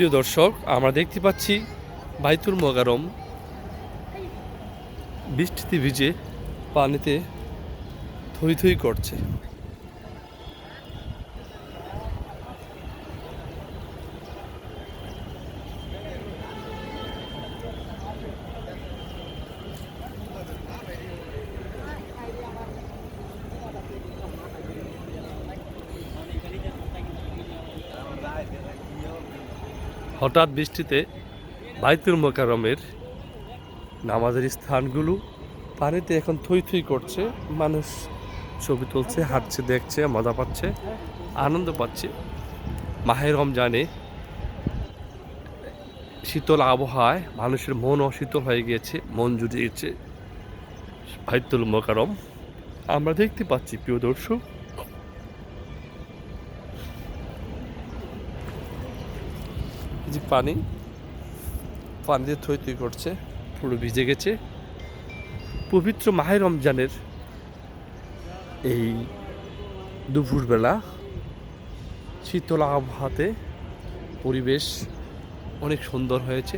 প্রিয় দর্শক আমরা দেখতে পাচ্ছি বাইতুল মোগারম বৃষ্টিতে ভিজে পানিতে থই থই করছে। হঠাৎ বৃষ্টিতে বাইতুল মোকারমের নামাজের স্থানগুলো পানিতে এখন থই থই করছে। মানুষ ছবি তুলছে, হাঁটছে, দেখছে, মজা পাচ্ছে, আনন্দ পাচ্ছে। মাহের রমজানে শীতল আবহাওয়ায় মানুষের মন অশীতল হয়ে গিয়েছে, মন জুড়ে জুড়িয়েছে বাইতুল মোকারম আমরা দেখতে পাচ্ছি, প্রিয় দর্শক যে পানি পানিতে থই থই করছে, পুরো ভিজে গেছে। পবিত্র মাহে রমজানের এই দুপুরবেলা শীতল আবহাতে পরিবেশ অনেক সুন্দর হয়েছে।